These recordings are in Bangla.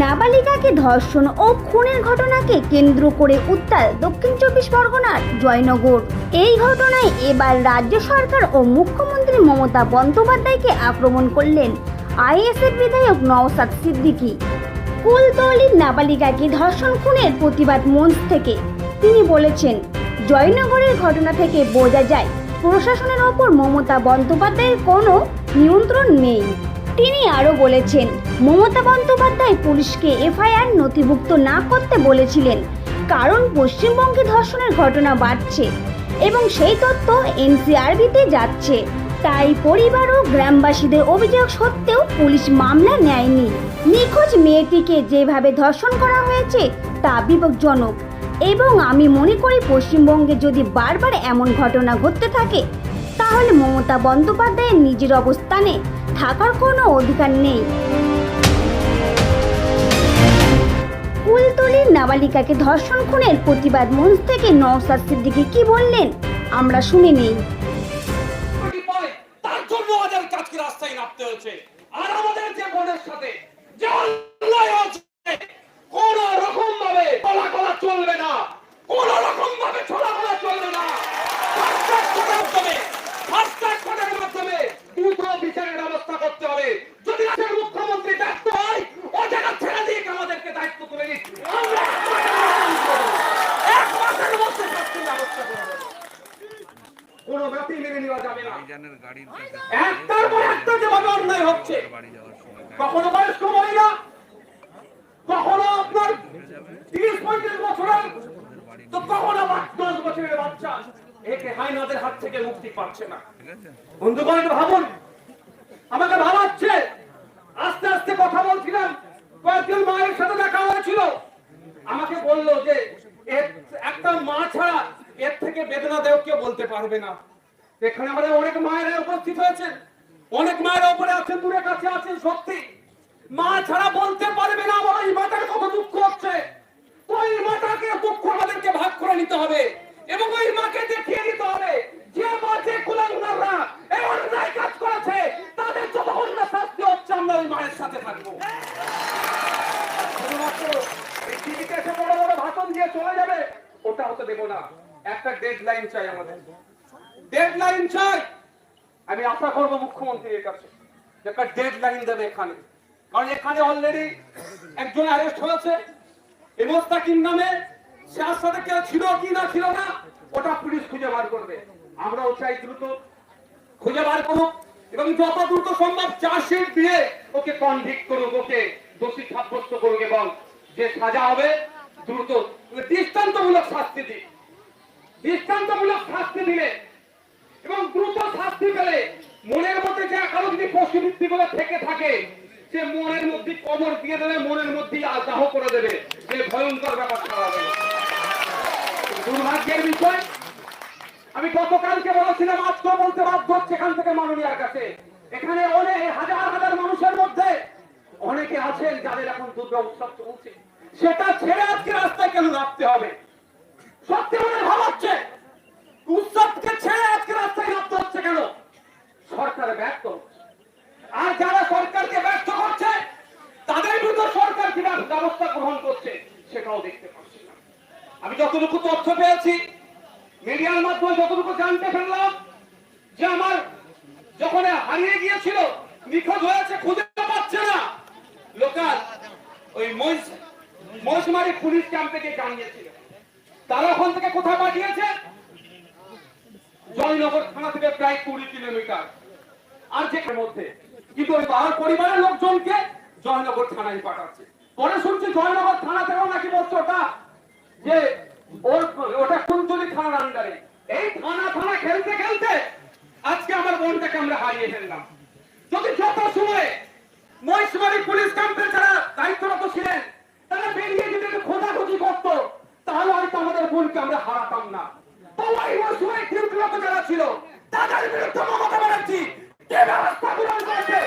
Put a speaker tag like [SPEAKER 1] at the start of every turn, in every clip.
[SPEAKER 1] নাবালিকাকে ধর্ষণ ও খুনের ঘটনাকে কেন্দ্র করে উত্তাল দক্ষিণ চব্বিশ পরগনার জয়নগর। এই ঘটনায় এবার রাজ্য সরকার ও মুখ্যমন্ত্রী মমতা বন্দ্যোপাধ্যায়কে আক্রমণ করলেন আইএসএফ বিধায়ক নওসাদ সিদ্দিকি। কুলতলির নাবালিকাকে ধর্ষণ খুনের প্রতিবাদ মঞ্চ থেকে তিনি বলেছেন, জয়নগরের ঘটনা থেকে বোঝা যায় প্রশাসনের ওপর মমতা বন্দ্যোপাধ্যায়ের কোনো নিয়ন্ত্রণ নেই। তিনি আরও বলেছেন মমতা বন্দ্যোপাধ্যায় পুলিশকে এফআইআর নথিভুক্ত না করতে বলেছিলেন। কারণ পশ্চিমবঙ্গে ধর্ষণের ঘটনা বাড়ছে এবং সেই তথ্য এনসিআরবিতে যাচ্ছে। তাই পরিবার ও গ্রামবাসীদের অভিযোগ সত্ত্বেও পুলিশ মামলা নেয়নি। নিখোঁজ মেয়েটিকে যেভাবে ধর্ষণ করা হয়েছে তা বিপজ্জনক। এবং আমি মনে করি পশ্চিমবঙ্গে যদি বারবার এমন ঘটনা ঘটতে থাকে, তাহলে মমতা বন্দ্যোপাধ্যায়ের নিজের অবস্থানে থাকার কোনো অধিকার নেই। কুলতলির নাবালিকাকে ধর্ষণ খুনের প্রতিবাদ মঞ্চ থেকে নওসাদ সিদ্দিকি কি বললেন? আমরা শুনে নেই।
[SPEAKER 2] আর আমাদের যে বোনের সাথে কোন রকম ভাবে কলা কলা চলবে না কোন রকম ভাবে ছলা কলা চলবে না ফাস্ট্র্যাক কোর্টের মাধ্যমে ফাস্ট্র্যাক কোর্টের মাধ্যমে দ্রুত বিচারের ব্যবস্থা করতে হবে যদি রাজ্যের মুখ্যমন্ত্রী ব্যর্থ হয় ও জায়গা ছেড়ে দিয়ে আমাদেরকে দায়িত্ব তুলে দিন আমরা এক মাসের মধ্যে শাস্তির ব্যবস্থা করব কোনো মেনে নেওয়া যাবে না একটার পর একটা যেভাবে অন্যায় হচ্ছে। কখনো বয়স্ক মহিলা কখনো আপনার তিরিশ পঁয়ত্রিশ বছরের তো কখনো দশ বছরের বাচ্চা। একে হাইনাদের হাত থেকে মুক্তি পাচ্ছে না। বন্ধুগণ ভাবুন। আমাকে ভাবাচ্ছে আস্তে আস্তে কথা বলছিলাম কয়েকজন মায়ের সাথে দেখা হয়েছিল। আমাকে বলল যে এর একটা মা ছাড়া এর থেকে বেদনা দেও কেউ বলতে পারবে না। এখানে আমাদের অনেক মায়েরা উপস্থিত হয়েছেন অনেক মায়েরা উপরে আছেন, দূরে কাছে আছেন, সত্যি। মা ছাড়া বলতে পারবে না আমার এই মাটার কত দুঃখ হচ্ছে। এই মাটাকে দুঃখ আমাদেরকে ভাগ করে নিতে হবে এবং ওই মাকে দেখিয়ে দিতে হবে যে মা যে কুলাঙ্গাররা এই অন্যায় কাজ করেছে, তাদের যতক্ষণ না শাস্তি হচ্ছে, আমরা ওই মায়ের সাথে থাকব। টিভিতে এসে বড় বড় ভাষণ দিয়ে চলে যাবে ওটা হতে দেবো না। একটা ডেড লাইন চাই আমাদের। ডেড লাইন চাই। আমি আশা করব মুখ্যমন্ত্রীর কাছে একটা ডেড লাইন দেবে এখানে। কারণ এখানে অলরেডি একজন অ্যারেস্ট হয়েছে। এই নামে সে সাথে কেউ ছিল কি না ছিল না, ওটা পুলিশ খুঁজে বার করবে। আমরাও চাই দ্রুত খুঁজে বার করুক এবং যত দ্রুত সম্ভব চার্জশিট দিয়ে ওকে কনভিক্ট করুক, ওকে দোষী সাব্যস্ত করুক এবং যে সাজা হবে দ্রুত। দৃষ্টান্তমূলক শাস্তি দিক। দৃষ্টান্তমূলক শাস্তি দিলে এবং দ্রুত শাস্তি পেলে মনের মধ্যে যে কারও যদি পশুবৃত্তি গুলো থেকে থাকে, সে মনের মধ্যে কবর দিয়ে দেবে, মনের মধ্যে দাহ করে দেবে। যে ভয়ঙ্কর ব্যাপার ছড়াবে দুর্ভাগ্যের বিষয়, আমি গতকালকে বলেছিলাম আজকে বলতে বাধ্য হচ্ছে এখান থেকে মাননীয়ার কাছে। এখানে অনেক হাজার হাজার মানুষের মধ্যে অনেকে আছেন যাদের এখন দুর্গা উৎসব চলছে। সেটা ছেড়ে আজকে রাস্তায় কেন নামতে হবে সত্যি মনে ভাবাচ্ছে উৎসবকে ছেড়ে আজকে রাস্তায় নামতে হচ্ছে কেন সরকার ব্যর্থ হচ্ছে। আর যারা সরকারকে ব্যর্থ করছে তাদের বিরুদ্ধে সরকার কি ব্যবস্থা গ্রহণ করছে সেটাও দেখতে পাচ্ছি না আমি যতটুকু তথ্য পেয়েছি, মিডিয়ার মাধ্যমে যতটুকু জানতে ফেললাম যে আমার যখন হারিয়ে গিয়েছিল, নিখোঁজ হয়েছে, খুঁজে পাচ্ছে না। লোকাল ওই মহিষ, মহিষমারি পুলিশ ক্যাম্প থেকে জানিয়েছিল। তারা ওখান থেকে কোথায় পাঠিয়েছে? জয়নগর থানা থেকে প্রায় কুড়ি কিলোমিটার। আর যে মধ্যে? কিন্তু ওই বাহার পরিবারের লোকজনকে জয়নগর থানায় পাঠাচ্ছে। পরে শুনছি জয়নগর থানা থেকেও নাকি বলছে যে ওর ওটা কুন্তলি থানার আন্ডারে এই থানা থানা খেলতে খেলতে আজকে আমার বোনটাকে আমরা হারিয়ে ফেললাম। যদি যত সময় মহিষমারি পুলিশ ক্যাম্পের যারা দায়িত্বরত ছিলেন, তারা বেরিয়ে যদি একটু খোঁজাখুঁজি করতো, তাহলে হয়তো আমাদের বোনকে আমরা হারাতাম না। তো ওই মৌসুমে ডিউটিরত যারা ছিল, তাদের বিরুদ্ধে মমতা ব্যানার্জি যে ব্যবস্থা গ্রহণ করেছে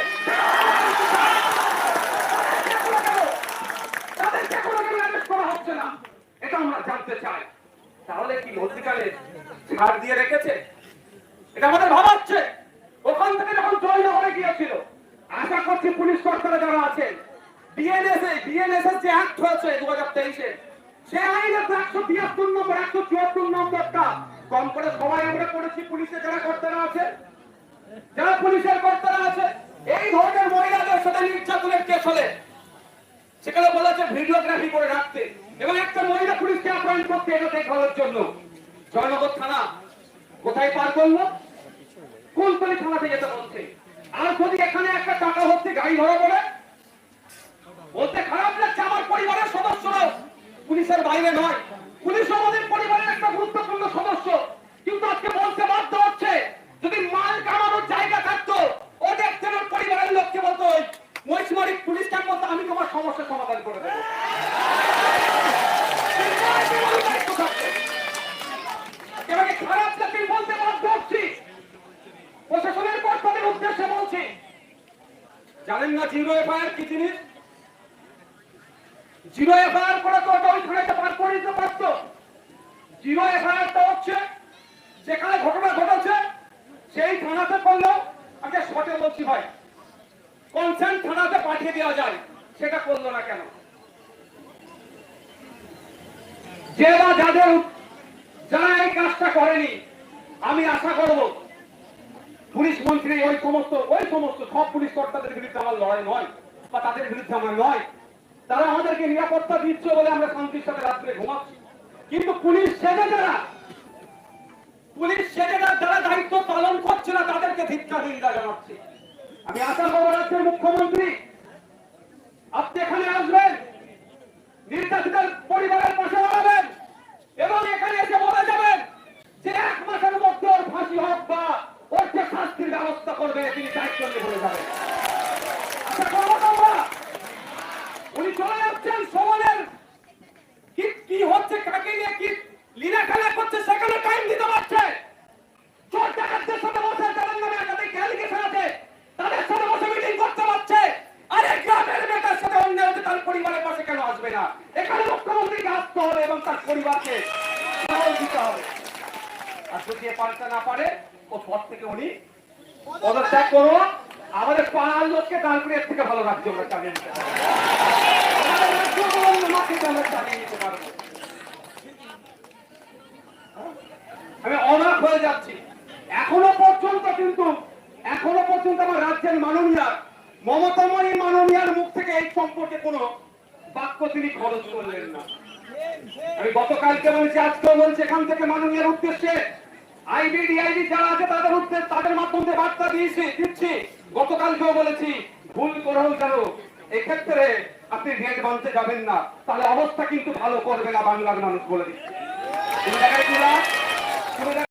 [SPEAKER 2] তাদেরকে কোনো কেন arrest করা হচ্ছে না জানতে চাই তাহলে কি মধ্যিকালে ছাড় দিয়ে রেখেছে? এটা আমাদের ভাবাচ্ছে ওখান থেকে যখন জয়নগরে গিয়েছিল, আশা করছি পুলিশ কর্তারা যারা আছেন কম করে সবাই আমরা করেছি পুলিশে যারা কর্তারা আছে যারা পুলিশের কর্তারা আছে এই ধরনের মহিলাদের সাথে নির্যাতনের কেস হলে, সেখানে বলেছে ভিডিওগ্রাফি করে রাখতে। এবং একটা মহিলা পুলিশকে অ্যাপয়েন্ট করতে এটা করার জন্য। জয়নগর থানা, কোথায় পার করল কুলতলি থানাতে যেতে বলছে? আর যদি এখানে একটা টাকা হচ্ছে গাড়ি ধরা পড়ে, বলতে খারাপ লাগছে, আমার পরিবারের সদস্যরাও। পুলিশের বাইরে নয়। পুলিশ আমাদের পরিবারের একটা গুরুত্বপূর্ণ সদস্য কিন্তু আজকে বলতে বাধ্য হচ্ছে যদি মাল কামানোর জায়গা থাকতো ও দেখতেন ওর পরিবারের লোককে বলতো ওই মহিষমারি পুলিশ ক্যাম্প বলতো আমি তোমার সমস্যার সমাধান করে দেবো এবারে খারাপ লাগছে বলতে বাধ্য হচ্ছি প্রশাসনের কর্তাদের উদ্দেশ্যে বলছি জানেন না জিরো এফআইআর কি জিনিস? জিরো এফআইআর করে তো ওটা ওই থানাতে পার করে দিতে পারতো। জিরো এফআইআরটা হচ্ছে, যেখানে ঘটনা ঘটেছে, সেই থানাতে করলেও আগে শর্টে বলছি ভাই। কনসার্ন থানাতে পাঠিয়ে দেওয়া যায়, সেটা করল না কেন? যে বা যাদের যারা এই কাজটা করেনি, আমি আশা করব পুলিশ মন্ত্রী ওই সমস্ত ওই সমস্ত সব পুলিশ কর্তাদের বিরুদ্ধে আমার লড়াই নয়, বা তাদের বিরুদ্ধে আমার নয়। তারা আমাদেরকে নিরাপত্তা দিচ্ছে বলে আমরা শান্তির সাথে রাত্রে ঘুমাচ্ছি। কিন্তু পুলিশ সেজে যারা, পুলিশ সেজে যারা যারা দায়িত্ব পালন করছে না, তাদেরকে ধিক্ষা নিন্দা জানাচ্ছি। আমি আশা করব রাজ্যের মুখ্যমন্ত্রী। আপনি এখানে আসবেন, নির্যাতিতার পরিবারের পাশে দাঁড়াবেন, এবং এখানে এসে বলে যাবেন যে এক মাসের মধ্যে ওর ফাঁসি হোক বা ওর যে শাস্তির ব্যবস্থা করবে তিনি দায়িত্ব নিয়ে বলে যাবেন আশা করব তো আমরা উনি চলে যাচ্ছেন সমানের কি কি হচ্ছে কাকে নিয়ে কি লীলা খেলা করছে সেখানে টাইম দিতে পারছে চোর ডাকাতদের সাথে বসে যাদের নামে একাধিক অ্যালিগেশন আছে তাদের সাথে বসে মিটিং করতে পারছে আর এক গ্রামের মেয়েটার সাথে অন্যায় হচ্ছে তার পরিবারের পাশে কেন আসবে না এখানে মুখ্যমন্ত্রীকে আসতে হবে এবং তার পরিবারকে সাহস দিতে হবে আর যদি না পারে, ও থেকে উনি পদত্যাগ আমাদের পাড়ার লোককে থেকে ভালো আমরা চালিয়ে নিতে আমি অবাক হয়ে যাচ্ছি। এখনও পর্যন্ত কিন্তু, এখনও পর্যন্ত আমার রাজ্যের মাননীয়া, মমতাময়ী মাননীয়ার মুখ থেকে এই সম্পর্কে কোনো বাক্য তিনি খরচ করলেন না। আমি গতকালকে বলছি, আজকেও বলছি, এখান থেকে মাননীয়ার উদ্দেশ্যে আইবি যারা আছে, তাদের হচ্ছে তাদের মাধ্যমে বার্তা দিয়েছি, দিচ্ছি। গতকালকেও বলেছি, ভুল করেও যেন এক্ষেত্রে আপনি রেট বাঁধতে যাবেন না। তাহলে অবস্থা কিন্তু ভালো করবে না বাংলার মানুষ বলে দিচ্ছে।